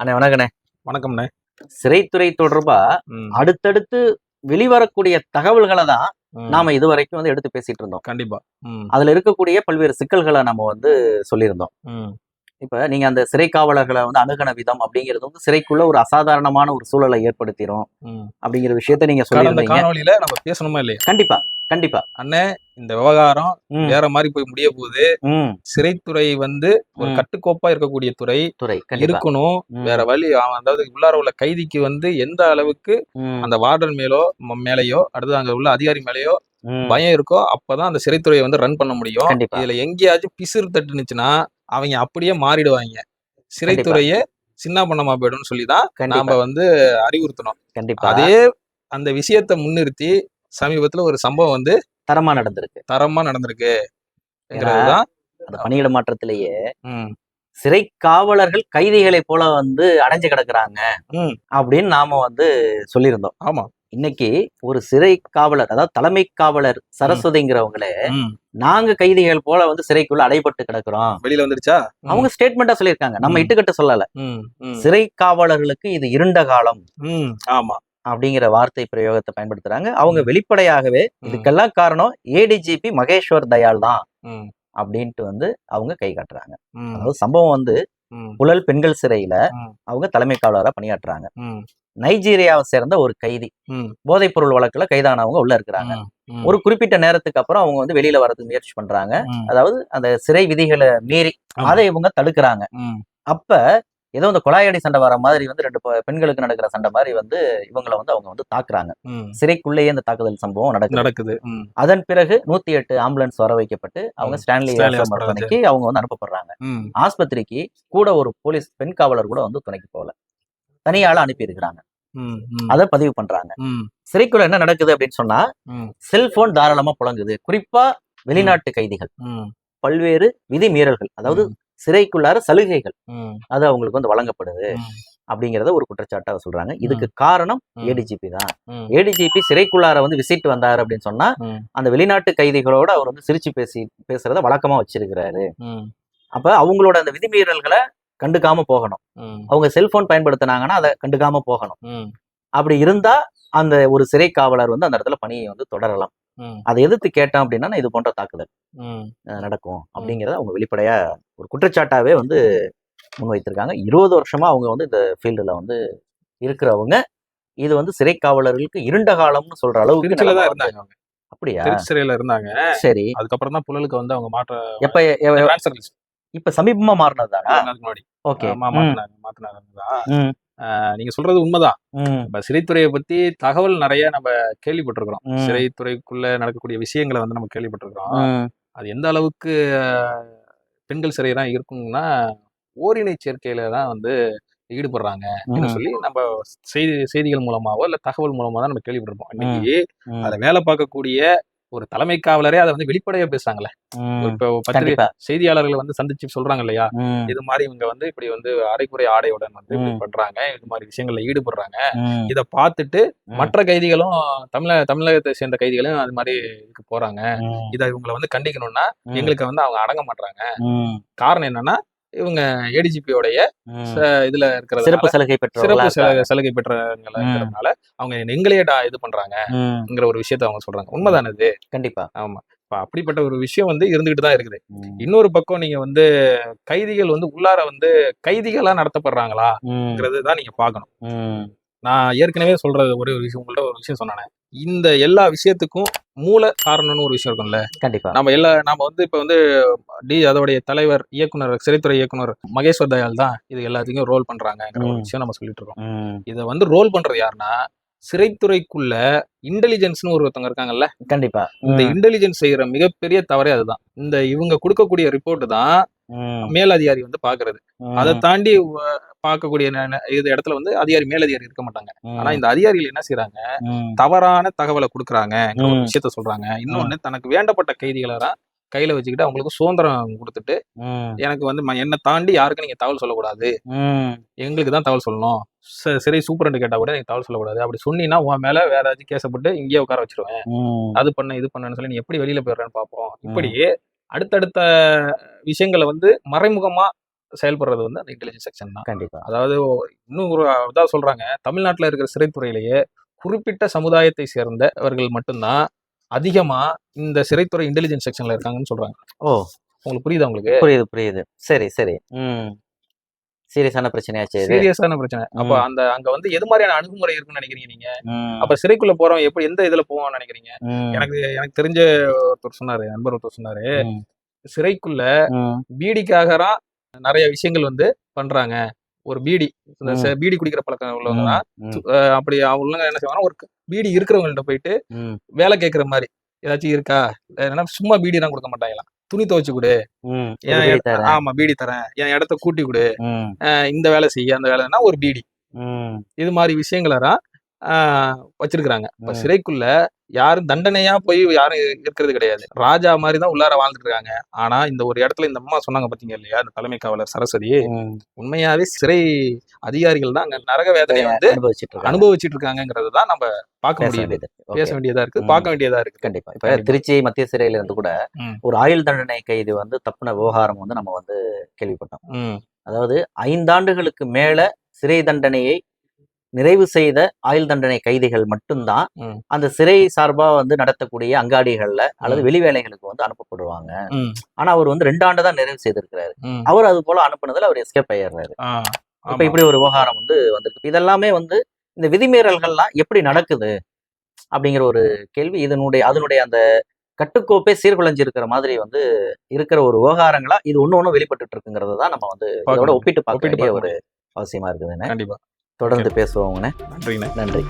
அண்ணே வணக்கண்ணே. வணக்கம்ண்ணே. சிறைத்துறை தொடர்பா அடுத்தடுத்து வெளிவரக்கூடிய தகவல்களை தான் நாம இது வரைக்கும் வந்து எடுத்து பேசிட்டு இருந்தோம். கண்டிப்பா. அதுல இருக்கக்கூடிய பல்வேறு சிக்கல்களை நம்ம வந்து சொல்லியிருந்தோம். இப்ப நீங்க அந்த சிறை காவலர்களை வந்து அணுகன விதம் அப்படிங்கிறது வந்து சிறைக்குள்ள ஒரு அசாதாரணமான ஒரு சூழலை ஏற்படுத்திடும். அப்படிங்கிற விஷயத்த நீங்க சொல்லியிருந்தீங்க. நம்ம பேசணுமா இல்லையா? கண்டிப்பா. கண்டிப்பா. அண்ணே இந்த விவகாரம் வேற மாதிரி போய் முடிய போகுது. சிறைத்துறை வந்து ஒரு. கட்டுக்கோப்பா இருக்கக்கூடிய துறை துறை இருக்கணும். வேற வழி அதாவது உள்ளார உள்ள கைதிக்கு வந்து எந்த அளவுக்கு அந்த வார்டன் மேலோ மேலேயோ அடுத்து அங்க உள்ள அதிகாரி மேலேயோ. பயம் இருக்கோ அப்பதான் அந்த சிறைத்துறையை வந்து ரன் பண்ண முடியும். இதுல எங்கேயாச்சும் பிசிறு தட்டுனுச்சுன்னா அவங்க அப்படியே மாறிடுவாங்க. சிறைத்துறையே சின்ன பண்ணமா போயிடும்னு சொல்லி தான் நாம வந்து அறிவுறுத்தணும். கண்டிப்பா. அதே அந்த விஷயத்தை முன்னிறுத்தி சமீபத்துல ஒரு சம்பவம் வந்து தரமா நடந்திருக்கு. தரமா நடந்திருக்கு. அந்த பணியிட மாற்றத்திலேயே சிறை காவலர்கள் கைதிகளை போல வந்து அடைஞ்சு கிடக்குறாங்க அப்படின்னு நாம வந்து சொல்லியிருந்தோம். ஆமா. இன்னைக்கு ஒரு சிறை காவலர் அதாவது தலைமை காவலர் சரஸ்வதிங்கிறவங்களே. நாங்க கைதிகள் போல வந்து சிறைக்குள்ள அடைபட்டு கிடக்குறோம். வெளியில வந்துருச்சா அவங்க ஸ்டேட்மெண்டா சொல்லியிருக்காங்க. நம்ம. இட்டுக்கட்ட சொல்லல. சிறை காவலர்களுக்கு இது இருண்ட காலம். ஆமா. அப்படிங்கிற வார்த்தை பிரயோகத்தை பயன்படுத்துறாங்க. அவங்க வெளிப்படையாகவே. இதுக்கெல்லாம் காரணம் ஏடிஜிபி மகேஸ்வர் தயாள் தான் அப்படின்ட்டு வந்து அவங்க கை காட்டுறாங்க. அதாவது சம்பவம் வந்து புழல் பெண்கள் சிறையில. அவங்க தலைமை காவலரா பணியாற்றுறாங்க. நைஜீரியாவை சேர்ந்த ஒரு கைதி போதைப் பொருள் வழக்குல கைதானவங்க உள்ள இருக்கிறாங்க. ஒரு குறிப்பிட்ட நேரத்துக்கு அப்புறம் அவங்க வந்து வெளியில வரதுக்கு முயற்சி பண்றாங்க. அதாவது அந்த சிறை விதிகளை மீறி. அதை இவங்க தடுக்கிறாங்க. அப்ப ஏதோ இந்த கொலாயடி சண்டை வர மாதிரி வந்து ரெண்டு பெண்களுக்கு நடக்கிற சண்டை மாதிரி வந்து இவங்களை வந்து அவங்க வந்து தாக்குறாங்க. சிறைக்குள்ளேயே இந்த தாக்குதல் சம்பவம் நடக்குது. அதன் பிறகு நூத்தி எட்டு ஆம்புலன்ஸ் வர வைக்கப்பட்டு அவங்க. ஸ்டான்லி மருத்துவமனைக்கு அவங்க வந்து அனுப்பப்படுறாங்க. ஆஸ்பத்திரிக்கு கூட ஒரு போலீஸ் பெண் காவலர் கூட வந்து துணைக்கு போகல. தனியாள அனுப்பி இருக்கிறாங்க. அதை பதிவு பண்றாங்க. சிறைக்குள்ள என்ன நடக்குது அப்படின்னு சொன்னா செல்போன் தாராளமா புழங்குது. குறிப்பா வெளிநாட்டு கைதிகள். பல்வேறு விதி மீறல்கள் அதாவது சிறைக்குள்ளார சலுகைகள். அது அவங்களுக்கு வந்து வழங்கப்படுது அப்படிங்கறத ஒரு குற்றச்சாட்டா சொல்றாங்க. இதுக்கு காரணம். ஏடிஜிபி தான். ஏடிஜிபி சிறைக்குள்ளார வந்து விசிட் வந்தாரு அப்படின்னு சொன்னா அந்த வெளிநாட்டு கைதிகளோட அவர் வந்து சிரிச்சு பேசி பேசுறத வழக்கமா வச்சிருக்கிறாரு. அப்ப அவங்களோட அந்த விதிமீறல்களை கண்டுக்காம போகணும். அவங்க செல்போன் பயன்படுத்தினாங்கன்னா அதை கண்டுக்காம போகணும். அப்படி இருந்தா அந்த ஒரு சிறை காவலர் வந்து அந்த இடத்துல பணியை வந்து தொடரலாம். அதை எதிர்த்து கேட்டோம் அப்படின்னா இது போன்ற தாக்குதல் நடக்கும் அப்படிங்கறத அவங்க வெளிப்படையா ஒரு குற்றச்சாட்டாவே வந்து முன்வைத்திருக்காங்க. இருபது வருஷமா அவங்க வந்து இந்த ஃபீல்டுல வந்து இருக்கிறவங்க இது வந்து சிறை காவலர்களுக்கு இருண்ட காலம்னு சொல்ற அளவுக்கு இருந்தாங்க அப்படியா? சிறையில இருந்தாங்க. சரி. அதுக்கப்புறம் தான் புழலுக்கு வந்து அவங்க மாற்ற எப்ப இப்ப சமீபமா மாறினது தானா? முன்னாடி. ஓகே. மாத்தினாங்க மாத்தினாங்க. நீங்க சொல்றது உண்மைதான். ம். இப்ப சிறைத்துறையை பத்தி தகவல் நிறைய நம்ம கேள்விப்பட்டிருக்கிறோம். சிறைத்துறைக்குள்ள நடக்கக்கூடிய விஷயங்களை வந்து நம்ம கேள்விப்பட்டிருக்கிறோம். அது எந்த அளவுக்கு பெண்கள் சிறை தான் இருக்குங்கன்னா ஓரினை சேர்க்கையில தான் வந்து ஈடுபடுறாங்க. அப்படின்னு. சொல்லி நம்ம செய்தி செய்திகள் மூலமாவோ இல்ல தகவல் மூலமா தான் நம்ம கேள்விப்பட்டிருப்போம். இன்னைக்கு. அதுல வேலை பார்க்கக்கூடிய ஒரு தலைமை காவலரே அதை வந்து வெளிப்படையா பேசுறாங்கல்ல ம். இப்போ பத்திரிகை செய்தியாளர்களை வந்து சந்திச்சு சொல்றாங்க இல்லையா. இது மாதிரி இவங்க வந்து இப்படி வந்து அரைக்குறை ஆடையுடன் வந்து. பண்றாங்க இது மாதிரி விஷயங்கள்ல ஈடுபடுறாங்க. இத பார்த்துட்டு. மற்ற கைதிகளும் தமிழ தமிழகத்தை சேர்ந்த கைதிகளும் அது மாதிரி இதுக்கு போறாங்க. இதை இவங்களை வந்து கண்டிக்கணும்னா. எங்களுக்கு வந்து அவங்க அடங்க மாட்டாங்க. காரணம் என்னன்னா இவங்க ஏடிஜிபியோடைய. இதுல இருக்கிறது சிறப்பு சலுகை பெற்றவர்களா சிறப்பு சலுகை. இருக்கிறதுனால அவங்க எங்களையே டா- இது பண்றாங்கங்கிற. ஒரு விஷயத்த அவங்க சொல்றாங்க உண்மைதானே இது கண்டிப்பா ஆமா இப்ப அப்படிப்பட்ட ஒரு விஷயம் வந்து இருந்துகிட்டு தான் இருக்குது. இன்னொரு பக்கம் நீங்க வந்து கைதிகள் வந்து உள்ளார வந்து கைதிகளா நடத்தப்படுறாங்களாங்கிறது. தான் நீங்க பார்க்கணும். நான் ஏற்கனவே சொல்றது ஒரே ஒரு விஷயம் உங்கள்ட்ட ஒரு விஷயம் சொன்னானே இந்த எல்லா விஷயத்துக்கும் மூல காரணம்னு ஒரு விஷயம் இருக்கும்ல கண்டிப்பா நம்ம எல்லா நாம வந்து இப்ப வந்து டி அதோடைய தலைவர் இயக்குனர் சிறைத்துறை இயக்குனர் மகேஸ்வர் தயாள் தான் இது எல்லாத்தையும் ரோல் பண்றாங்கங்கிற ஒரு. விஷயம் நம்ம சொல்லிட்டு இருக்கோம். இதை வந்து ரோல் பண்றது யாருன்னா சிறைத்துறைக்குள்ள இன்டெலிஜென்ஸ்னு ஒருத்தவங்க இருக்காங்கல்ல கண்டிப்பா இந்த. இன்டெலிஜென்ஸ் செய்யற மிகப்பெரிய தவறே அதுதான் இந்த இவங்க கொடுக்கக்கூடிய ரிப்போர்ட் தான். மேலதிகாரி வந்து பாக்குறது. அதை தாண்டி பார்க்கக்கூடிய இது இடத்துல வந்து அதிகாரி மேலதிகாரி இருக்க மாட்டாங்க. ஆனா இந்த அதிகாரிகள் என்ன செய்யறாங்க. தவறான தகவலை கொடுக்குறாங்க. விஷயத்த சொல்றாங்க இன்னொன்னு தனக்கு வேண்டப்பட்ட கைதிகளை தான் கையில வச்சுக்கிட்டு அவங்களுக்கு சுதந்திரம் கொடுத்துட்டு. எனக்கு வந்து என்னை தாண்டி யாருக்கும் நீங்க தகவல் சொல்லக்கூடாது. எங்களுக்கு தான் தகவல் சொல்லணும் ச- சிறை சூப்பரண்டு கேட்டா கூட நீங்க தகவல் சொல்லக்கூடாது அப்படி சொன்னீங்கன்னா உன் மேல வேற ஏதாச்சும் கேசப்பட்டு இங்கேயே உட்கார வச்சிருவேன். அது பண்ண இது பண்ணன்னு சொல்லி நீ எப்படி வெளியில போயிடுறேன்னு பார்ப்போம் இப்படி அடுத்தடுத்த விஷயங்களை வந்து மறைமுகமா செயல்படுறது வந்து அந்த இன்டெலிஜென்ஸ் செக்ஷன் தான். கண்டிப்பா. அதாவது இன்னும் ஒரு இதாக சொல்றாங்க. தமிழ்நாட்டில் இருக்கிற சிறைத்துறையிலேயே குறிப்பிட்ட சமுதாயத்தை சேர்ந்தவர்கள் மட்டும்தான் அதிகமா இந்த சிறைத்துறை இன்டெலிஜென்ஸ் செக்ஷன்ல இருக்காங்கன்னு சொல்றாங்க. ஓ. உங்களுக்கு புரியுதா உங்களுக்கு? புரியுது புரியுது. சரி சரி. ம். சீரியஸான பிரச்சனையாச்சு சீரியஸான பிரச்சனை. அப்ப. அந்த அங்க வந்து எது மாதிரியான அணுகுமுறை இருக்குன்னு நினைக்கிறீங்க நீங்க? அப்ப சிறைக்குள்ள போறவன் எப்படி எந்த இதுல போவான்னு நினைக்கிறீங்க? எனக்கு எனக்கு தெரிஞ்ச ஒருத்தர் சொன்னாரு நண்பர் ஒருத்தர் சொன்னாரு. சிறைக்குள்ள பீடிக்காக நிறைய விஷயங்கள் வந்து பண்றாங்க. ஒரு பீடி பீடி குடிக்கிற பழக்கம் உள்ளவங்க தான் ம், அஹ் அப்படி அவங்க என்ன செய்வாங்கன்னா ஒரு பீடி இருக்கிறவங்கள்ட்ட போயிட்டு வேலை கேட்கற மாதிரி ஏதாச்சும் இருக்கா? ஏன்னா சும்மா பீடி எல்லாம் கொடுக்க மாட்டாங்களாம். துணி துவைச்சு கொடு. ஆமா பீடி தரேன். என் இடத்த கூட்டி கொடு. இந்த வேலை செய்ய அந்த வேலைன்னா ஒரு பீடி. இது மாதிரி விஷயங்களெல்லாம் ஆஹ் வச்சிருக்கிறாங்க இப்ப. சிறைக்குள்ள யாரும் தண்டனையா போய் யாரும் இருக்கிறது கிடையாது ராஜா மாதிரி தான் உள்ளார வாழ்ந்துட்டு இருக்காங்க ஆனா இந்த ஒரு இடத்துல இந்த அம்மா சொன்னாங்க பாத்தீங்க இல்லையா இந்த தலைமை காவலர் சரஸ்வதி. உண்மையாவே சிறை அதிகாரிகள் தான் அங்க நரக வேதனையை வந்து அனுபவிச்சுட்டு இருக்காங்க. அனுபவிச்சுட்டு இருக்காங்கிறது தான் நம்ம பார்க்க முடியுது. பேச வேண்டியதா இருக்கு. பார்க்க வேண்டியதா இருக்கு கண்டிப்பா இப்ப. திருச்சி மத்திய சிறையில இருந்து கூட. ஒரு ஆயுள் தண்டனை கைது வந்து தப்புன விவகாரம் வந்து நம்ம வந்து கேள்விப்பட்டோம் அதாவது ஐந்தாண்டுகளுக்கு மேல சிறை தண்டனையை நிறைவு செய்த ஆயுள் தண்டனை கைதிகள் மட்டும்தான். அந்த சிறை சார்பா வந்து நடத்தக்கூடிய அங்காடிகள்ல அல்லது ம். வெளி வேலைகளுக்கு வந்து அனுப்பப்படுவாங்க. ஆனா அவர் வந்து ரெண்டு ஆண்டு தான் நிறைவு செய்திருக்கிறாரு. அவர் அது போல அனுப்புனதுல அவர் எஸ்கேப் ஆயிடுறாரு. இப்ப. இப்படி ஒரு விவகாரம் வந்து வந்திருக்கு. இதெல்லாமே வந்து இந்த விதிமீறல்கள்லாம் எப்படி நடக்குது அப்படிங்கிற ஒரு கேள்வி. இதனுடைய அதனுடைய அந்த கட்டுக்கோப்பே சீர்குலைஞ்சு இருக்கிற மாதிரி வந்து இருக்கிற ஒரு விவகாரங்களா இது ஒண்ணு ஒண்ணு வெளிப்பட்டு இருக்குங்கிறத தான் நம்ம வந்து இதோட. ஒப்பிட்டு பார்க்க ஒரு அவசியமா இருக்குதுன்னு. கண்டிப்பா. தொடர்ந்து பேசுவோங்கண்ணே நன்றிண்ணே நன்றி.